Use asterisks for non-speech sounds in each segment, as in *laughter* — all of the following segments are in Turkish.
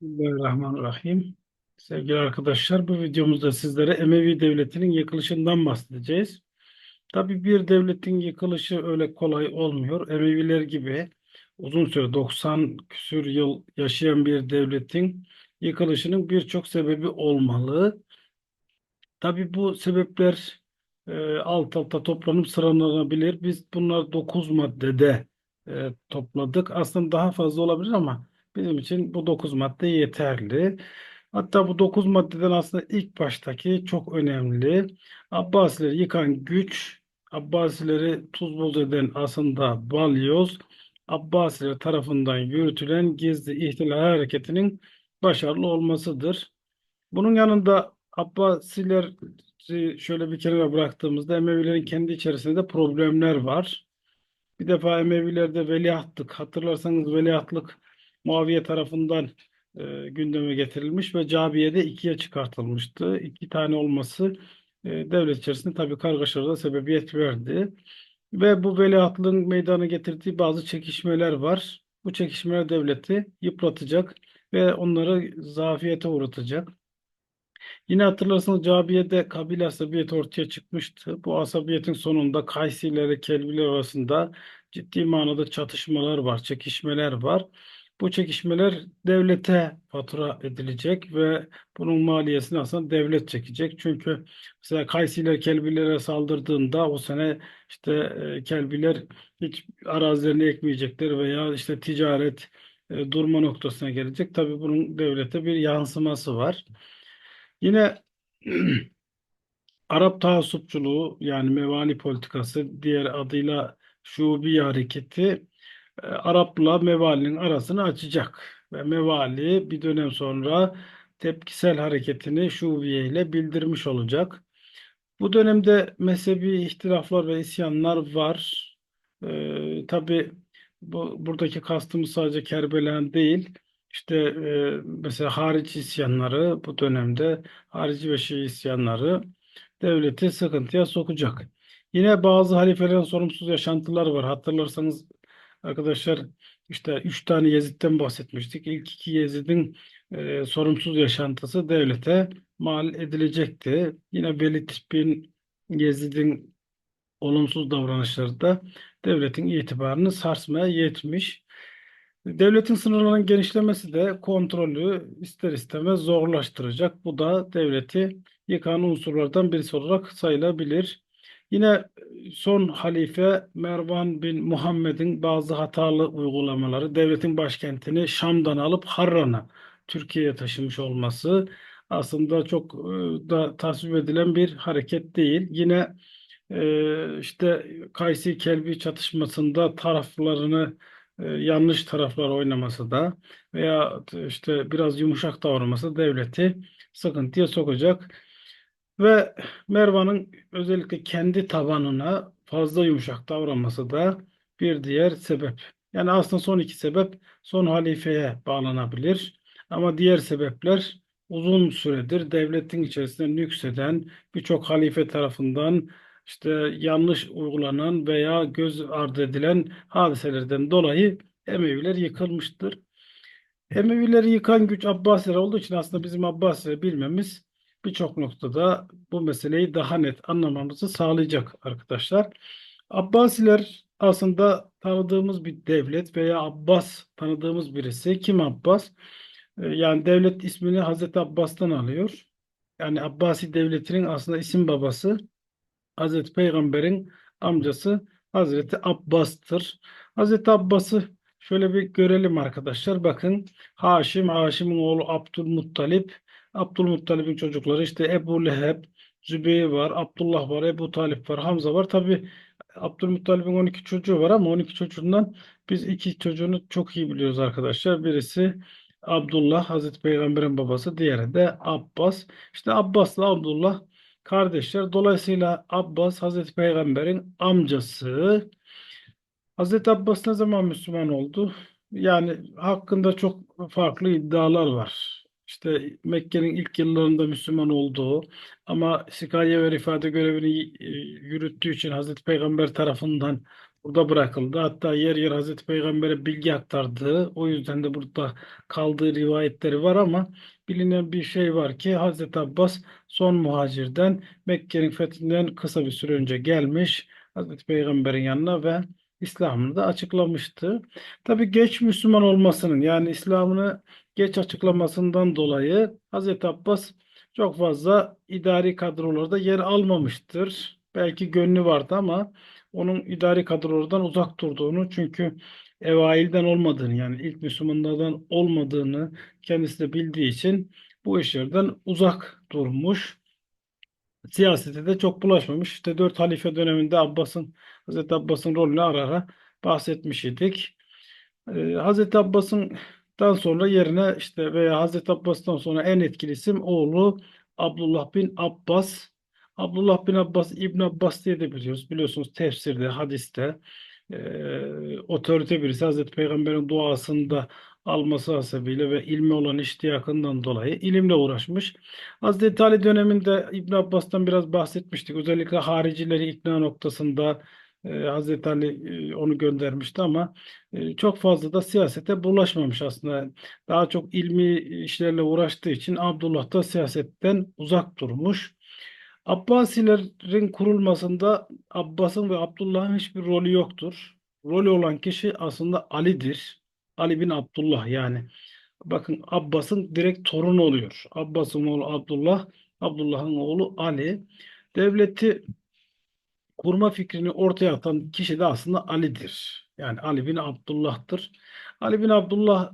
Bismillahirrahmanirrahim. Sevgili arkadaşlar, bu videomuzda sizlere Emevi Devleti'nin yıkılışından bahsedeceğiz. Tabii bir devletin yıkılışı öyle kolay olmuyor. Emeviler gibi uzun süre 90 küsür yıl yaşayan bir devletin yıkılışının birçok sebebi olmalı. Tabii bu sebepler e, alt alta toplanıp sıralanabilir. Biz bunlar 9 maddede e, topladık. Aslında daha fazla olabilir ama bizim için bu 9 madde yeterli. Hatta bu 9 maddeden aslında ilk baştaki çok önemli. Abbasileri yıkan güç, Abbasileri tuz buz eden aslında balyoz, Abbasiler tarafından yürütülen gizli ihtilal hareketinin başarılı olmasıdır. Bunun yanında Abbasiler şöyle bir kenara bıraktığımızda Emevilerin kendi içerisinde de problemler var. Bir defa Emevilerde veliahtlık, hatırlarsanız veliahtlık Muaviye tarafından e, gündeme getirilmiş ve Cabiye'de ikiye çıkartılmıştı. İki tane olması e, devlet içerisinde tabii kargaşalara sebebiyet verdi. Ve bu veliahtlığın meydana getirdiği bazı çekişmeler var. Bu çekişmeler devleti yıpratacak ve onları zafiyete uğratacak. Yine hatırlarsanız Cabiye'de kabile asabiyeti ortaya çıkmıştı. Bu asabiyetin sonunda Kaysiler ile Kelbiler arasında ciddi manada çatışmalar var, çekişmeler var. Bu çekişmeler devlete fatura edilecek ve bunun maliyesini aslında devlet çekecek. Çünkü mesela Kaysiler Kelbilere saldırdığında o sene işte e, Kelbiler hiç arazilerini ekmeyecekler veya işte ticaret e, durma noktasına gelecek. Tabii bunun devlete bir yansıması var. Yine *clears throat* Arap taassupçuluğu yani mevali politikası diğer adıyla Şubi hareketi e, Arap'la mevalinin arasını açacak ve mevali bir dönem sonra tepkisel hareketini Şubiye ile bildirmiş olacak. Bu dönemde mezhebi ihtilaflar ve isyanlar var. Ee, tabii bu, buradaki kastımız sadece Kerbela değil. İşte e, mesela harici isyanları bu dönemde harici ve Şii isyanları devleti sıkıntıya sokacak. Yine bazı halifelerin sorumsuz yaşantılar var. Hatırlarsanız arkadaşlar işte üç tane Yezid'den bahsetmiştik. İlk iki Yezid'in e, sorumsuz yaşantısı devlete mal edilecekti. Yine Velid bin Yezid'in olumsuz davranışları da devletin itibarını sarsmaya yetmiş. Devletin sınırlarının genişlemesi de kontrolü ister istemez zorlaştıracak. Bu da devleti yıkan unsurlardan birisi olarak sayılabilir. Yine son halife Mervan bin Muhammed'in bazı hatalı uygulamaları, devletin başkentini Şam'dan alıp Harran'a, Türkiye'ye taşımış olması aslında çok e, da tasvip edilen bir hareket değil. Yine e, işte Kaysi Kelbi çatışmasında taraflarını e, yanlış taraflar oynaması da veya işte biraz yumuşak davranması devleti sıkıntıya sokacak. Ve Mervan'ın özellikle kendi tabanına fazla yumuşak davranması da bir diğer sebep. Yani aslında son iki sebep son halifeye bağlanabilir. Ama diğer sebepler uzun süredir devletin içerisinde nükseden birçok halife tarafından işte yanlış uygulanan veya göz ardı edilen hadiselerden dolayı Emeviler yıkılmıştır. Emevileri yıkan güç Abbasiler olduğu için aslında bizim Abbasileri bilmemiz birçok noktada bu meseleyi daha net anlamamızı sağlayacak arkadaşlar. Abbasiler aslında tanıdığımız bir devlet veya Abbas tanıdığımız birisi. Kim Abbas? Ee, yani devlet ismini Hazreti Abbas'tan alıyor. Yani Abbasi devletinin aslında isim babası Hazreti Peygamber'in amcası Hazreti Abbas'tır. Hazreti Abbas'ı şöyle bir görelim arkadaşlar. Bakın Haşim, Haşim'in oğlu Abdülmuttalip, Abdülmuttalip'in çocukları işte Ebu Leheb, Zübeyir var, Abdullah var, Ebu Talip var, Hamza var. Tabi Abdülmuttalip'in 12 çocuğu var ama 12 çocuğundan biz iki çocuğunu çok iyi biliyoruz arkadaşlar. Birisi Abdullah, Hazreti Peygamber'in babası, diğeri de Abbas. İşte Abbas'la Abdullah kardeşler. Dolayısıyla Abbas Hazreti Peygamber'in amcası. Hazreti Abbas ne zaman Müslüman oldu? Yani hakkında çok farklı iddialar var. İşte Mekke'nin ilk yıllarında Müslüman olduğu ama sikaye ve rifade görevini e, yürüttüğü için Hazreti Peygamber tarafından burada bırakıldı. Hatta yer yer Hazreti Peygamber'e bilgi aktardığı, o yüzden de burada kaldığı rivayetleri var ama bilinen bir şey var ki Hazreti Abbas son muhacirden Mekke'nin fethinden kısa bir süre önce gelmiş Hazreti Peygamber'in yanına ve İslam'ını da açıklamıştı. Tabii geç Müslüman olmasının yani İslam'ını geç açıklamasından dolayı Hazreti Abbas çok fazla idari kadrolarda yer almamıştır. Belki gönlü vardı ama onun idari kadrolardan uzak durduğunu çünkü evailden olmadığını yani ilk Müslümanlardan olmadığını kendisi de bildiği için bu işlerden uzak durmuş. Siyasete de çok bulaşmamış. İşte dört halife döneminde Abbas'ın Hazreti Abbas'ın rolünü ara ara bahsetmiş idik. Ee, Hazreti Abbas'ın sonra yerine işte veya Hazreti Abbas'tan sonra en etkili isim oğlu Abdullah bin Abbas. Abdullah bin Abbas İbn Abbas diye de biliyoruz. Biliyorsunuz tefsirde, hadiste e, otorite birisi Hazreti Peygamber'in duasında alması hasebiyle ve ilme olan iştiyakından dolayı ilimle uğraşmış. Hazreti Ali döneminde İbn Abbas'tan biraz bahsetmiştik. Özellikle haricileri ikna noktasında e, Hazreti Ali e, onu göndermişti ama e, çok fazla da siyasete bulaşmamış aslında. Daha çok ilmi işlerle uğraştığı için Abdullah da siyasetten uzak durmuş. Abbasilerin kurulmasında Abbas'ın ve Abdullah'ın hiçbir rolü yoktur. Rolü olan kişi aslında Ali'dir. Ali bin Abdullah yani. Bakın Abbas'ın direkt torunu oluyor. Abbas'ın oğlu Abdullah, Abdullah'ın oğlu Ali. Devleti kurma fikrini ortaya atan kişi de aslında Ali'dir. Yani Ali bin Abdullah'tır. Ali bin Abdullah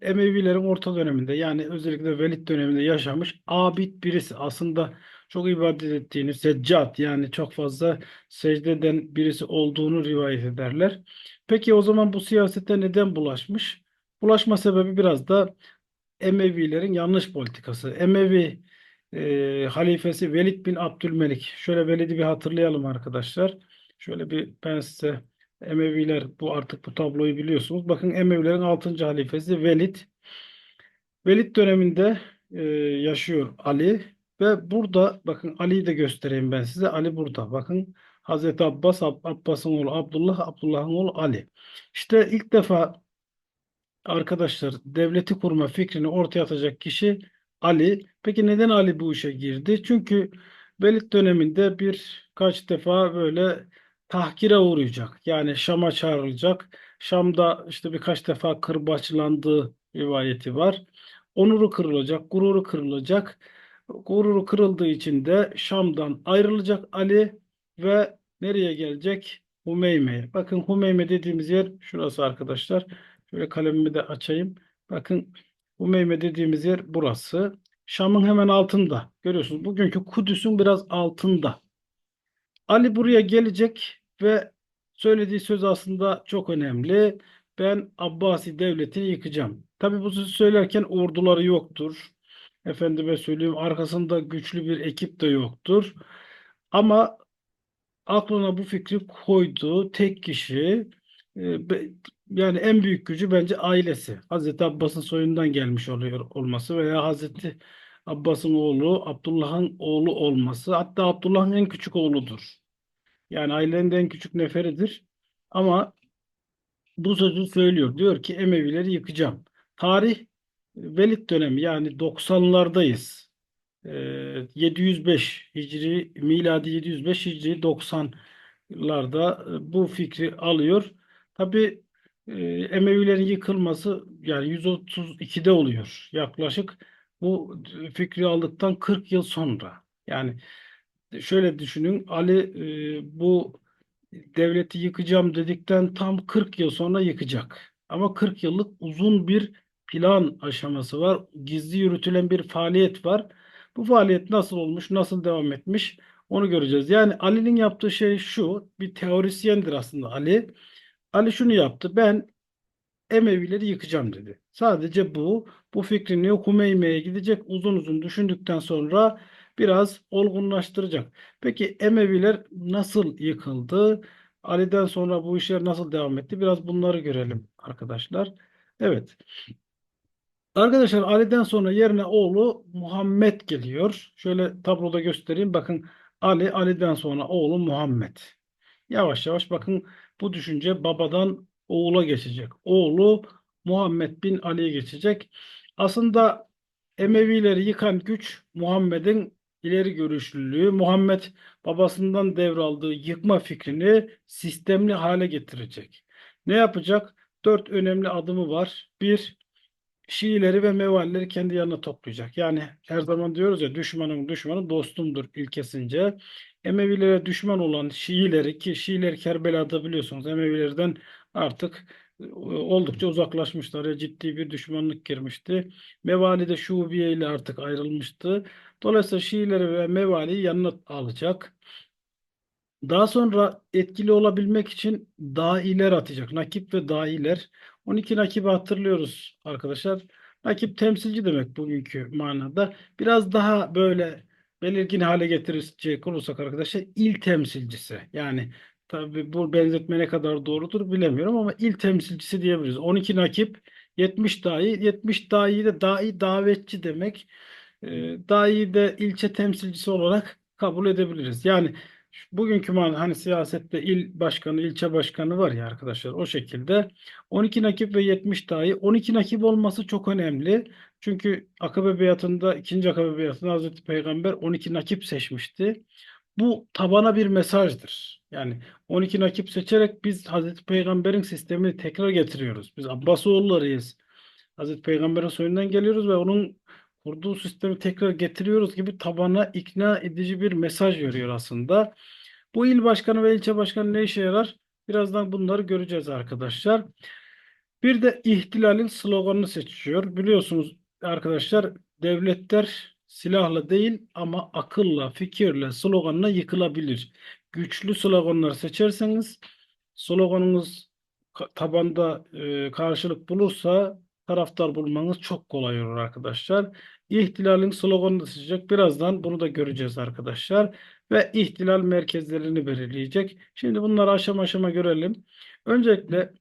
e, Emevilerin orta döneminde yani özellikle Velid döneminde yaşamış abid birisi. Aslında çok ibadet ettiğini, seccat yani çok fazla secde eden birisi olduğunu rivayet ederler. Peki o zaman bu siyasete neden bulaşmış? Bulaşma sebebi biraz da Emevilerin yanlış politikası. Emevi e, halifesi Velid bin Abdülmelik. Şöyle Velid'i bir hatırlayalım arkadaşlar. Şöyle bir ben size Emeviler bu artık bu tabloyu biliyorsunuz. Bakın Emevilerin 6. halifesi Velid. Velid döneminde e, yaşıyor Ali ve burada bakın Ali'yi de göstereyim ben size. Ali burada. Bakın Hazreti Abbas, Abbas'ın oğlu Abdullah, Abdullah'ın oğlu Ali. İşte ilk defa arkadaşlar devleti kurma fikrini ortaya atacak kişi Ali. Peki neden Ali bu işe girdi? Çünkü Velid döneminde birkaç defa böyle tahkire uğrayacak. Yani Şam'a çağrılacak. Şam'da işte birkaç defa kırbaçlandığı rivayeti var. Onuru kırılacak, gururu kırılacak. Gururu kırıldığı için de Şam'dan ayrılacak Ali ve nereye gelecek? Humeyme'ye. Bakın Humeyme dediğimiz yer şurası arkadaşlar. Şöyle kalemimi de açayım. Bakın Humeyme dediğimiz yer burası. Şam'ın hemen altında. Görüyorsunuz. Bugünkü Kudüs'ün biraz altında. Ali buraya gelecek ve söylediği söz aslında çok önemli. Ben Abbasi devletini yıkacağım. Tabi bu sözü söylerken orduları yoktur. Efendime söyleyeyim arkasında güçlü bir ekip de yoktur. Ama aklına bu fikri koydu tek kişi yani en büyük gücü bence ailesi. Hazreti Abbas'ın soyundan gelmiş oluyor olması veya Hazreti Abbas'ın oğlu Abdullah'ın oğlu olması hatta Abdullah'ın en küçük oğludur. Yani ailenin en küçük neferidir. Ama bu sözü söylüyor. Diyor ki Emevileri yıkacağım. Tarih Velid dönemi yani 90'lardayız. 705 ee, Hicri miladi 705 Hicri 90'larda e, bu fikri alıyor. Tabi e, Emevilerin yıkılması yani 132'de oluyor yaklaşık. Bu fikri aldıktan 40 yıl sonra. Yani şöyle düşünün Ali e, bu devleti yıkacağım dedikten tam 40 yıl sonra yıkacak. Ama 40 yıllık uzun bir plan aşaması var. Gizli yürütülen bir faaliyet var. Bu faaliyet nasıl olmuş, nasıl devam etmiş onu göreceğiz. Yani Ali'nin yaptığı şey şu, bir teorisyendir aslında Ali. Ali şunu yaptı, ben Emevileri yıkacağım dedi. Sadece bu, bu fikrini Hümeyme'ye gidecek uzun uzun düşündükten sonra biraz olgunlaştıracak. Peki Emeviler nasıl yıkıldı? Ali'den sonra bu işler nasıl devam etti? Biraz bunları görelim arkadaşlar. Evet. Arkadaşlar Ali'den sonra yerine oğlu Muhammed geliyor. Şöyle tabloda göstereyim. Bakın Ali, Ali'den sonra oğlu Muhammed. Yavaş yavaş bakın bu düşünce babadan oğula geçecek. Oğlu Muhammed bin Ali'ye geçecek. Aslında Emevileri yıkan güç Muhammed'in ileri görüşlülüğü. Muhammed babasından devraldığı yıkma fikrini sistemli hale getirecek. Ne yapacak? Dört önemli adımı var. Bir, Şiileri ve Mevalileri kendi yanına toplayacak. Yani her zaman diyoruz ya düşmanın düşmanı dostumdur ilkesince. Emevilere düşman olan Şiileri ki Şiiler Kerbela'da biliyorsunuz Emevilerden artık e, oldukça uzaklaşmışlar. Ya, ciddi bir düşmanlık girmişti. Mevali de Şubiye ile artık ayrılmıştı. Dolayısıyla Şiileri ve Mevali'yi yanına alacak. Daha sonra etkili olabilmek için dailer atacak. Nakip ve dailer. 12 nakibi hatırlıyoruz arkadaşlar. Nakip temsilci demek bugünkü manada. Biraz daha böyle belirgin hale getirecek olursak arkadaşlar il temsilcisi. Yani tabii bu benzetme ne kadar doğrudur bilemiyorum ama il temsilcisi diyebiliriz. 12 nakip 70 dai. 70 dai de dai davetçi demek. E, dai de ilçe temsilcisi olarak kabul edebiliriz. Yani Bugünkü man hani siyasette il başkanı, ilçe başkanı var ya arkadaşlar o şekilde 12 nakip ve 70 dahi 12 nakip olması çok önemli. Çünkü Akabe Beyatı'nda ikinci Akabe Beyatı'nda Hazreti Peygamber 12 nakip seçmişti. Bu tabana bir mesajdır. Yani 12 nakip seçerek biz Hazreti Peygamber'in sistemini tekrar getiriyoruz. Biz Abbasoğullarıyız. Hazreti Peygamber'in soyundan geliyoruz ve onun kurduğu sistemi tekrar getiriyoruz gibi tabana ikna edici bir mesaj veriyor aslında. Bu il başkanı ve ilçe başkanı ne işe yarar? Birazdan bunları göreceğiz arkadaşlar. Bir de ihtilalin sloganını seçiyor. Biliyorsunuz arkadaşlar devletler silahla değil ama akılla, fikirle, sloganla yıkılabilir. Güçlü sloganlar seçerseniz sloganınız tabanda e, karşılık bulursa taraftar bulmanız çok kolay olur arkadaşlar. İhtilalin sloganını da seçecek. Birazdan bunu da göreceğiz arkadaşlar. Ve ihtilal merkezlerini belirleyecek. Şimdi bunları aşama aşama görelim. Öncelikle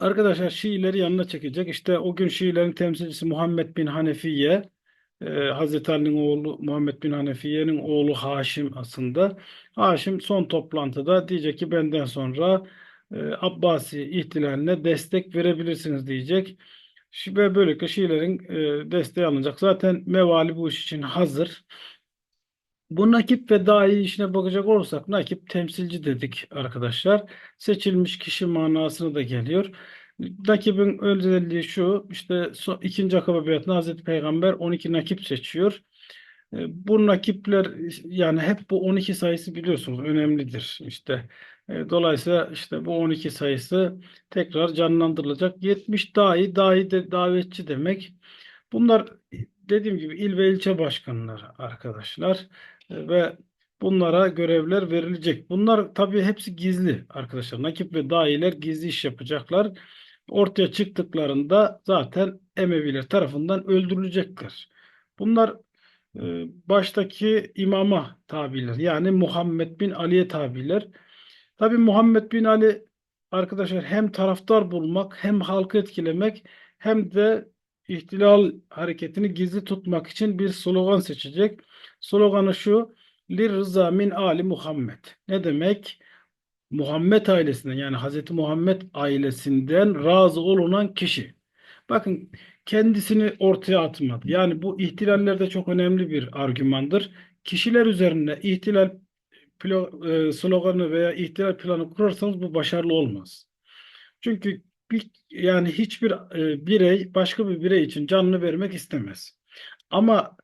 arkadaşlar Şiileri yanına çekecek. İşte o gün Şiilerin temsilcisi Muhammed bin Hanefiye e, Hazreti Ali'nin oğlu Muhammed bin Hanefiye'nin oğlu Haşim aslında. Haşim son toplantıda diyecek ki benden sonra e, Abbasi ihtilaline destek verebilirsiniz diyecek. Ve böylelikle Şiilerin e, desteği alınacak. Zaten Mevali bu iş için hazır. Bu nakip ve dahi işine bakacak olursak nakip temsilci dedik arkadaşlar. Seçilmiş kişi manasına da geliyor. Nakibin özelliği şu işte ikinci akabe beyatında Hazreti Peygamber 12 nakip seçiyor. E, bu nakipler yani hep bu 12 sayısı biliyorsunuz önemlidir. İşte e, dolayısıyla işte bu 12 sayısı tekrar canlandırılacak. 70 dahi, dahi de davetçi demek. Bunlar dediğim gibi il ve ilçe başkanları arkadaşlar ve bunlara görevler verilecek. Bunlar tabii hepsi gizli arkadaşlar. Nakip ve dahiler gizli iş yapacaklar. Ortaya çıktıklarında zaten Emeviler tarafından öldürülecekler. Bunlar e, baştaki imama tabiler yani Muhammed bin Ali'ye tabiler. Tabi Muhammed bin Ali arkadaşlar hem taraftar bulmak hem halkı etkilemek hem de ihtilal hareketini gizli tutmak için bir slogan seçecek. Sloganı şu Lir rıza min Ali Muhammed. Ne demek? Muhammed ailesinden yani Hazreti Muhammed ailesinden razı olunan kişi. Bakın kendisini ortaya atmadı. Yani bu ihtilallerde çok önemli bir argümandır. Kişiler üzerine ihtilal e, sloganı veya ihtilal planı kurarsanız bu başarılı olmaz. Çünkü bir, yani hiçbir e, birey başka bir birey için canını vermek istemez. Ama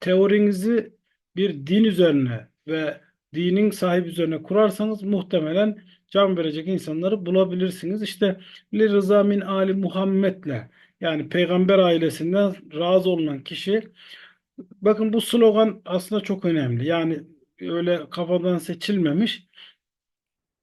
teorinizi bir din üzerine ve dinin sahibi üzerine kurarsanız muhtemelen can verecek insanları bulabilirsiniz. İşte li rıza min ali Muhammed'le yani peygamber ailesinden razı olunan kişi bakın bu slogan aslında çok önemli. Yani öyle kafadan seçilmemiş.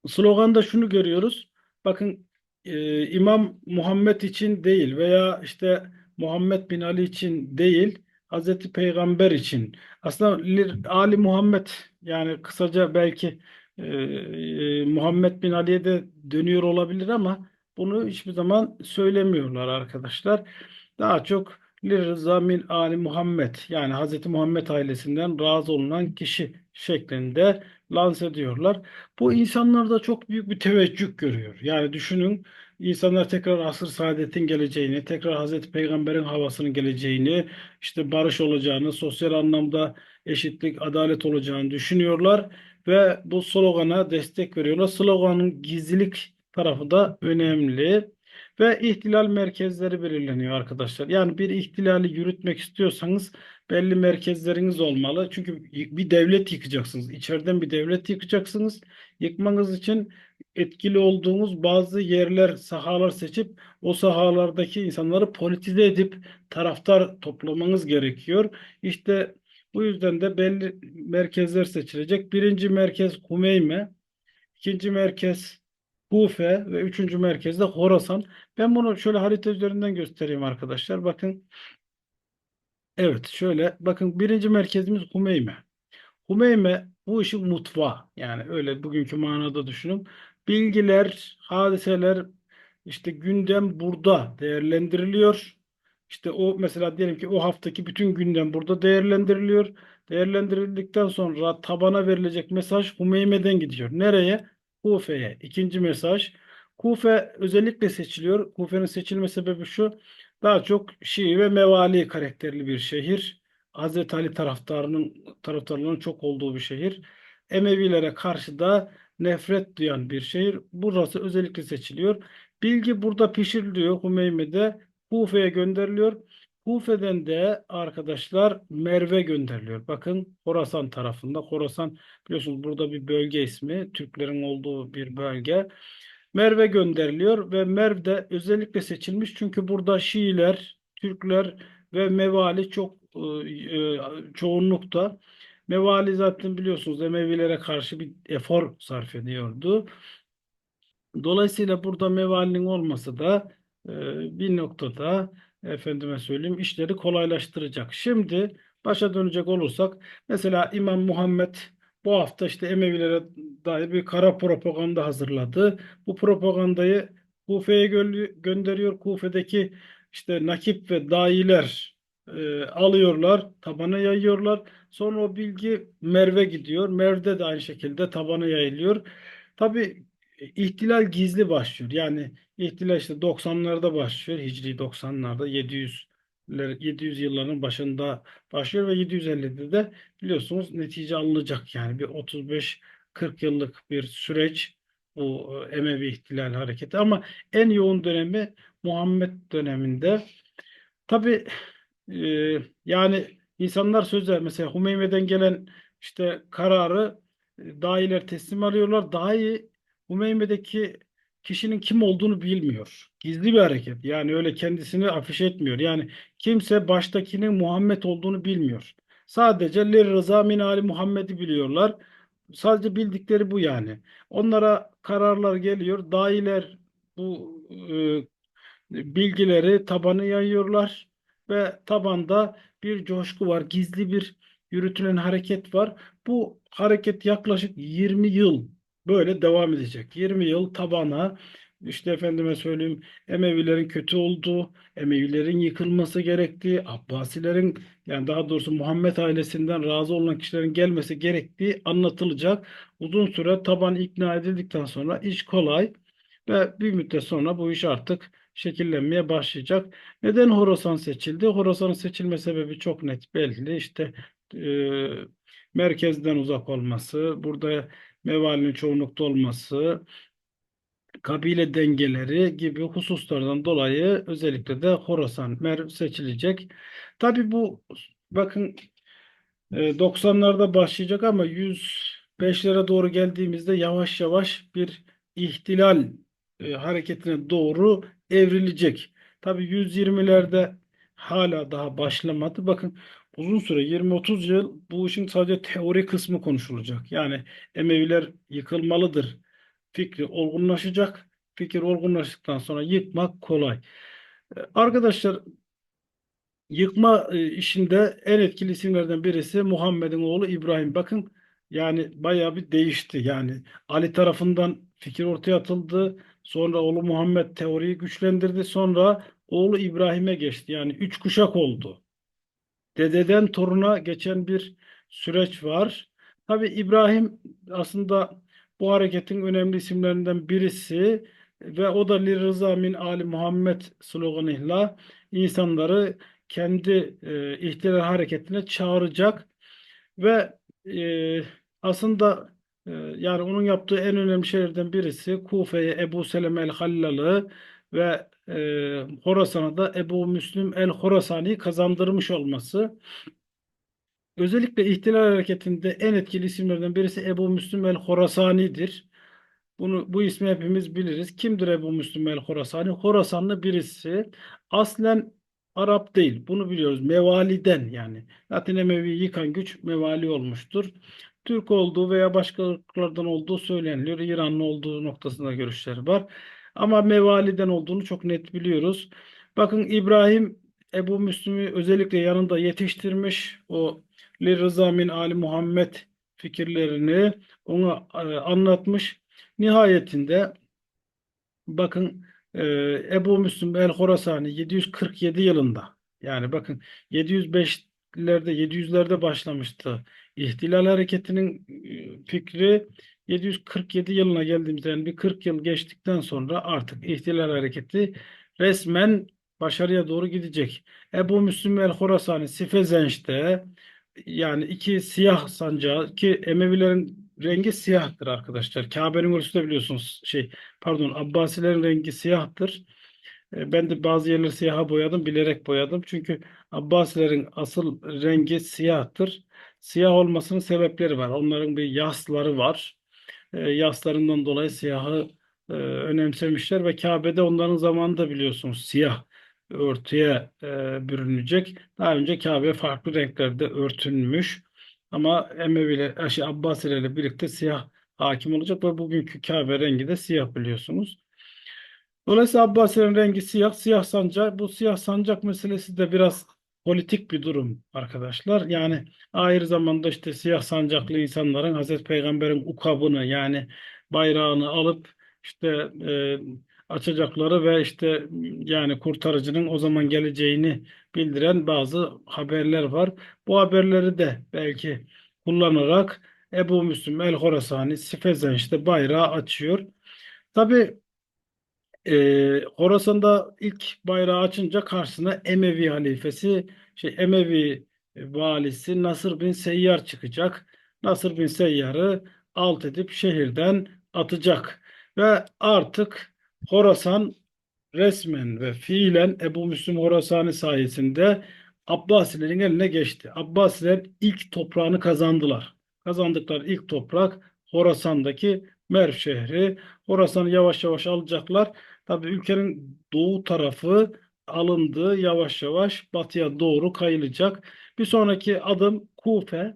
Sloganda şunu görüyoruz. Bakın e, İmam Muhammed için değil veya işte Muhammed bin Ali için değil Hazreti Peygamber için. Aslında Ali Muhammed yani kısaca belki e, e, Muhammed bin Ali'ye de dönüyor olabilir ama bunu hiçbir zaman söylemiyorlar arkadaşlar. Daha çok Lirza min Ali Muhammed yani Hazreti Muhammed ailesinden razı olunan kişi şeklinde lanse ediyorlar. Bu insanlarda çok büyük bir teveccüh görüyor. Yani düşünün insanlar tekrar asr saadetin geleceğini, tekrar Hazreti Peygamber'in havasının geleceğini, işte barış olacağını, sosyal anlamda eşitlik, adalet olacağını düşünüyorlar ve bu slogana destek veriyorlar. Sloganın gizlilik tarafı da önemli. Ve ihtilal merkezleri belirleniyor arkadaşlar. Yani bir ihtilali yürütmek istiyorsanız belli merkezleriniz olmalı. Çünkü bir devlet yıkacaksınız. İçeriden bir devlet yıkacaksınız. Yıkmanız için etkili olduğunuz bazı yerler, sahalar seçip o sahalardaki insanları politize edip taraftar toplamanız gerekiyor. İşte bu yüzden de belli merkezler seçilecek. Birinci merkez Humeyme, ikinci merkez Kufe ve üçüncü merkezde Horasan. Ben bunu şöyle harita üzerinden göstereyim arkadaşlar. Bakın. Evet şöyle bakın birinci merkezimiz Humeyme. Humeyme bu işin mutfağı. Yani öyle bugünkü manada düşünün. Bilgiler, hadiseler, işte gündem burada değerlendiriliyor. İşte o mesela diyelim ki o haftaki bütün gündem burada değerlendiriliyor. Değerlendirildikten sonra tabana verilecek mesaj Humeyme'den gidiyor. Nereye? Kufe'ye. İkinci mesaj. Kufe özellikle seçiliyor. Kufe'nin seçilme sebebi şu. Daha çok Şii ve Mevali karakterli bir şehir. Hazreti Ali taraftarının taraftarlarının çok olduğu bir şehir. Emevilere karşı da nefret duyan bir şehir. Burası özellikle seçiliyor. Bilgi burada pişiriliyor. Humeyme'de Kufe'ye gönderiliyor. Kufe'den de arkadaşlar Merve gönderiliyor. Bakın Horasan tarafında. Horasan biliyorsunuz burada bir bölge ismi. Türklerin olduğu bir bölge. Merve gönderiliyor ve Merv de özellikle seçilmiş çünkü burada Şiiler, Türkler ve Mevali çok e, e, çoğunlukta. Mevali zaten biliyorsunuz Emevilere karşı bir efor sarf ediyordu. Dolayısıyla burada mevalinin olması da e, bir noktada efendime söyleyeyim işleri kolaylaştıracak. Şimdi başa dönecek olursak mesela İmam Muhammed bu hafta işte Emevilere dair bir kara propaganda hazırladı. Bu propagandayı Kufe'ye gö- gönderiyor. Kufe'deki işte nakip ve dayiler e, alıyorlar, tabana yayıyorlar. Sonra o bilgi Merv'e gidiyor. Merv'de de aynı şekilde tabana yayılıyor. Tabii ihtilal gizli başlıyor. Yani ihtilal işte 90'larda başlıyor. Hicri 90'larda 700 700 yılların başında başlıyor ve 750'de de biliyorsunuz netice alınacak. Yani bir 35-40 yıllık bir süreç bu e, Emevi ihtilal hareketi ama en yoğun dönemi Muhammed döneminde. Tabii e, yani insanlar sözler mesela Hümeyme'den gelen işte kararı e, dahiler teslim alıyorlar. Dahi Hümeyme'deki kişinin kim olduğunu bilmiyor. Gizli bir hareket. Yani öyle kendisini afiş etmiyor. Yani kimse baştakinin Muhammed olduğunu bilmiyor. Sadece Lir Rıza min Ali Muhammed'i biliyorlar. Sadece bildikleri bu yani. Onlara kararlar geliyor. Dahiler bu e, bilgileri tabanı yayıyorlar ve tabanda bir coşku var. Gizli bir yürütülen hareket var. Bu hareket yaklaşık 20 yıl böyle devam edecek. 20 yıl tabana işte efendime söyleyeyim Emevilerin kötü olduğu, Emevilerin yıkılması gerektiği, Abbasilerin yani daha doğrusu Muhammed ailesinden razı olan kişilerin gelmesi gerektiği anlatılacak. Uzun süre taban ikna edildikten sonra iş kolay ve bir müddet sonra bu iş artık şekillenmeye başlayacak. Neden Horasan seçildi? Horasan'ın seçilme sebebi çok net belli. İşte e, merkezden uzak olması, burada mevalinin çoğunlukta olması, kabile dengeleri gibi hususlardan dolayı özellikle de Horasan Merv seçilecek. Tabi bu bakın 90'larda başlayacak ama 105'lere doğru geldiğimizde yavaş yavaş bir ihtilal e, hareketine doğru evrilecek. Tabi 120'lerde hala daha başlamadı. Bakın uzun süre 20-30 yıl bu işin sadece teori kısmı konuşulacak. Yani Emeviler yıkılmalıdır fikri olgunlaşacak. Fikir olgunlaştıktan sonra yıkmak kolay. Ee, arkadaşlar yıkma e, işinde en etkili isimlerden birisi Muhammed'in oğlu İbrahim. Bakın yani bayağı bir değişti. Yani Ali tarafından fikir ortaya atıldı. Sonra oğlu Muhammed teoriyi güçlendirdi. Sonra oğlu İbrahim'e geçti. Yani üç kuşak oldu. Dededen toruna geçen bir süreç var. Tabii İbrahim aslında bu hareketin önemli isimlerinden birisi ve o da Li Rıza min Ali Muhammed sloganıyla insanları kendi e, ihtilal hareketine çağıracak ve e, aslında e, yani onun yaptığı en önemli şeylerden birisi Kufe'ye Ebu Seleme el-Hallalı ve e, Horasan'a da Ebu Müslim el-Horasani'yi kazandırmış olması. Özellikle İhtilal Hareketi'nde en etkili isimlerden birisi Ebu Müslim el-Horasani'dir. Bunu, bu ismi hepimiz biliriz. Kimdir Ebu Müslim el-Horasani? Horasanlı birisi. Aslen Arap değil. Bunu biliyoruz. Mevaliden yani. Latin Emevi yıkan güç Mevali olmuştur. Türk olduğu veya başka ırklardan olduğu söyleniliyor. İranlı olduğu noktasında görüşler var. Ama Mevali'den olduğunu çok net biliyoruz. Bakın İbrahim Ebu Müslim'i özellikle yanında yetiştirmiş. O Li Rıza min Ali Muhammed fikirlerini ona e, anlatmış. Nihayetinde bakın e, Ebu Müslim el-Horasani 747 yılında yani bakın 705'lerde 700'lerde başlamıştı. İhtilal hareketinin e, fikri 747 yılına geldiğimizde yani bir 40 yıl geçtikten sonra artık ihtilal hareketi resmen başarıya doğru gidecek. Ebu Müslim el-Horasani Sifezenç'te yani iki siyah sancağı ki Emevilerin rengi siyahtır arkadaşlar. Kabe'nin ölçüsü de biliyorsunuz şey pardon Abbasilerin rengi siyahtır. E, Ben de bazı yerleri siyaha boyadım, bilerek boyadım. Çünkü Abbasilerin asıl rengi siyahtır. Siyah olmasının sebepleri var. Onların bir yasları var. E, yaslarından dolayı siyahı e, önemsemişler ve Kabe'de onların zamanında biliyorsunuz siyah örtüye e, bürünecek. Daha önce Kabe farklı renklerde örtünmüş. Ama Emeviler, şey, Abbasilerle birlikte siyah hakim olacak ve bugünkü Kabe rengi de siyah biliyorsunuz. Dolayısıyla Abbasilerin rengi siyah, siyah sancak. Bu siyah sancak meselesi de biraz politik bir durum arkadaşlar. Yani ayrı zamanda işte siyah sancaklı insanların Hazreti Peygamber'in ukabını yani bayrağını alıp işte e, açacakları ve işte yani kurtarıcının o zaman geleceğini bildiren bazı haberler var. Bu haberleri de belki kullanarak Ebu Müslim el-Horasani Sifezen işte bayrağı açıyor. Tabi e, Horasan'da ilk bayrağı açınca karşısına Emevi halifesi, şey Emevi valisi Nasır bin Seyyar çıkacak. Nasır bin Seyyar'ı alt edip şehirden atacak. Ve artık Horasan resmen ve fiilen Ebu Müslim Horasani sayesinde Abbasilerin eline geçti. Abbasiler ilk toprağını kazandılar. Kazandıkları ilk toprak Horasan'daki Merv şehri. Horasan'ı yavaş yavaş alacaklar. Tabii ülkenin doğu tarafı alındı. Yavaş yavaş batıya doğru kayılacak. Bir sonraki adım Kufe.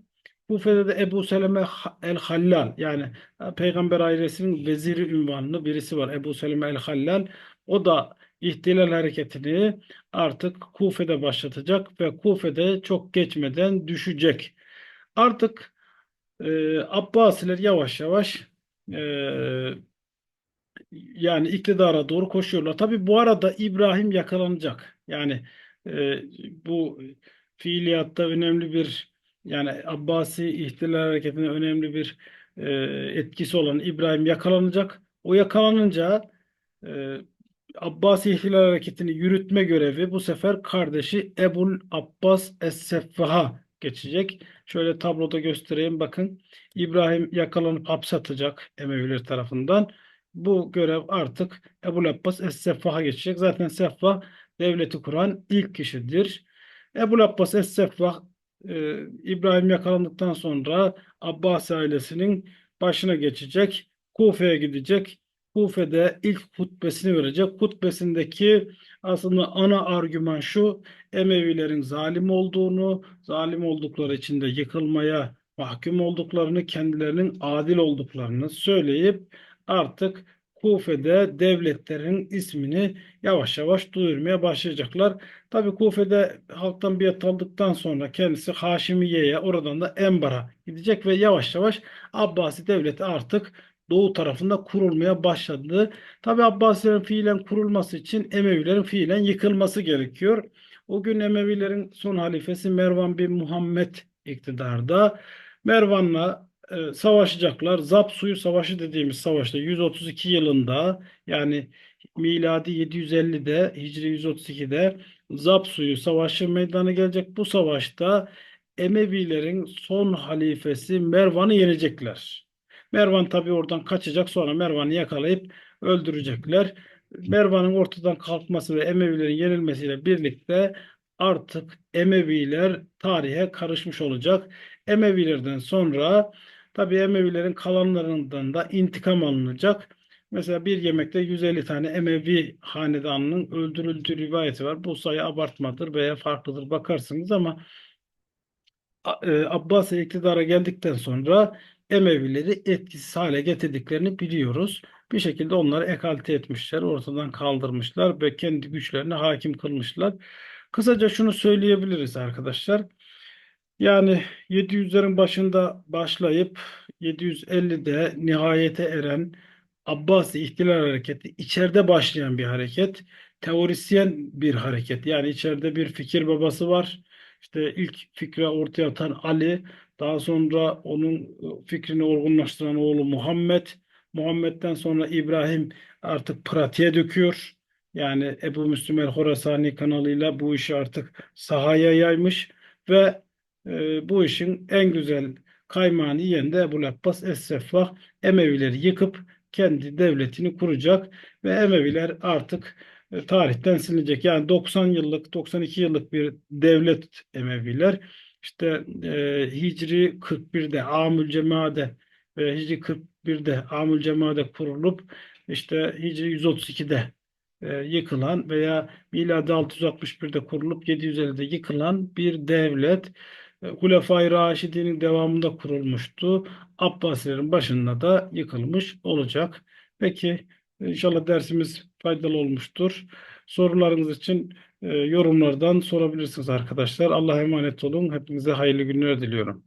Kufe'de de Ebu Seleme el-Hallal yani Peygamber ailesinin veziri ünvanlı birisi var. Ebu Seleme el-Hallal. O da ihtilal hareketini artık Kufe'de başlatacak ve Kufe'de çok geçmeden düşecek. Artık e, Abbasiler yavaş yavaş e, yani iktidara doğru koşuyorlar. Tabii bu arada İbrahim yakalanacak. Yani e, bu fiiliyatta önemli bir yani Abbasi ihtilal hareketine önemli bir e, etkisi olan İbrahim yakalanacak. O yakalanınca e, Abbasi ihtilal hareketini yürütme görevi bu sefer kardeşi Ebul Abbas Es-Seffah'a geçecek. Şöyle tabloda göstereyim bakın. İbrahim yakalanıp hapse atacak Emeviler tarafından. Bu görev artık Ebul Abbas Es-Seffah'a geçecek. Zaten Seffah devleti kuran ilk kişidir. Ebul Abbas Es-Seffah e, İbrahim yakalandıktan sonra Abbas ailesinin başına geçecek. Kufe'ye gidecek. Kufe'de ilk hutbesini verecek. Hutbesindeki aslında ana argüman şu Emevilerin zalim olduğunu, zalim oldukları için de yıkılmaya mahkum olduklarını, kendilerinin adil olduklarını söyleyip artık Kufe'de devletlerin ismini yavaş yavaş duyurmaya başlayacaklar. Tabi Kufe'de halktan biat aldıktan sonra kendisi Haşimiye'ye oradan da Enbar'a gidecek ve yavaş yavaş Abbasi devleti artık doğu tarafında kurulmaya başladı. Tabi Abbasilerin fiilen kurulması için Emevilerin fiilen yıkılması gerekiyor. O gün Emevilerin son halifesi Mervan bin Muhammed iktidarda. Mervan'la e, savaşacaklar. Zap suyu savaşı dediğimiz savaşta 132 yılında yani miladi 750'de Hicri 132'de Zap suyu savaşı meydana gelecek. Bu savaşta Emevilerin son halifesi Mervan'ı yenecekler. Mervan tabii oradan kaçacak sonra Mervan'ı yakalayıp öldürecekler. Mervan'ın ortadan kalkması ve Emevilerin yenilmesiyle birlikte artık Emeviler tarihe karışmış olacak. Emevilerden sonra tabii Emevilerin kalanlarından da intikam alınacak. Mesela bir yemekte 150 tane Emevi hanedanının öldürüldüğü rivayeti var. Bu sayı abartmadır veya farklıdır bakarsınız ama e, Abbasi iktidara geldikten sonra Emevileri etkisiz hale getirdiklerini biliyoruz. Bir şekilde onları ekalte etmişler, ortadan kaldırmışlar ve kendi güçlerine hakim kılmışlar. Kısaca şunu söyleyebiliriz arkadaşlar. Yani 700'lerin başında başlayıp 750'de nihayete eren Abbasi İhtilal Hareketi içeride başlayan bir hareket, teorisyen bir hareket. Yani içeride bir fikir babası var. İşte ilk fikri ortaya atan Ali, daha sonra onun fikrini olgunlaştıran oğlu Muhammed, Muhammed'den sonra İbrahim artık pratiğe döküyor. Yani Ebu Müslüm el-Horasani kanalıyla bu işi artık sahaya yaymış ve e, bu işin en güzel kaymağını yiyen de Ebu Abbas Es-Seffah Emevileri yıkıp kendi devletini kuracak ve Emeviler artık e, tarihten silinecek. Yani 90 yıllık, 92 yıllık bir devlet Emeviler. İşte e, Hicri 41'de Amül Cemaade ve Hicri 41'de Amül Cemaade kurulup işte Hicri 132'de e, yıkılan veya miladi 661'de kurulup 750'de yıkılan bir devlet. E, Hulefai Raşidi'nin devamında kurulmuştu. Abbasilerin başında da yıkılmış olacak. Peki inşallah dersimiz faydalı olmuştur. Sorularınız için e, yorumlardan sorabilirsiniz arkadaşlar. Allah'a emanet olun. Hepinize hayırlı günler diliyorum.